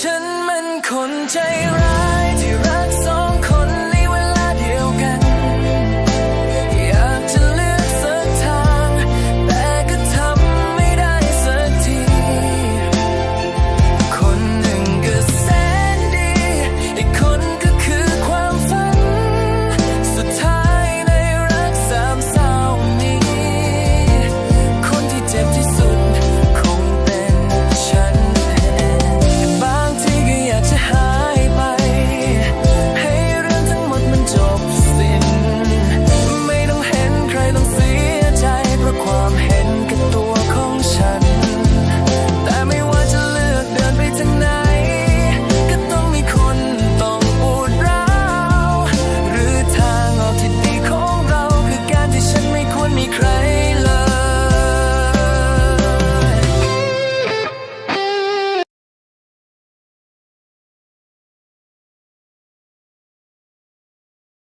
ฉันมันคนใจร้าย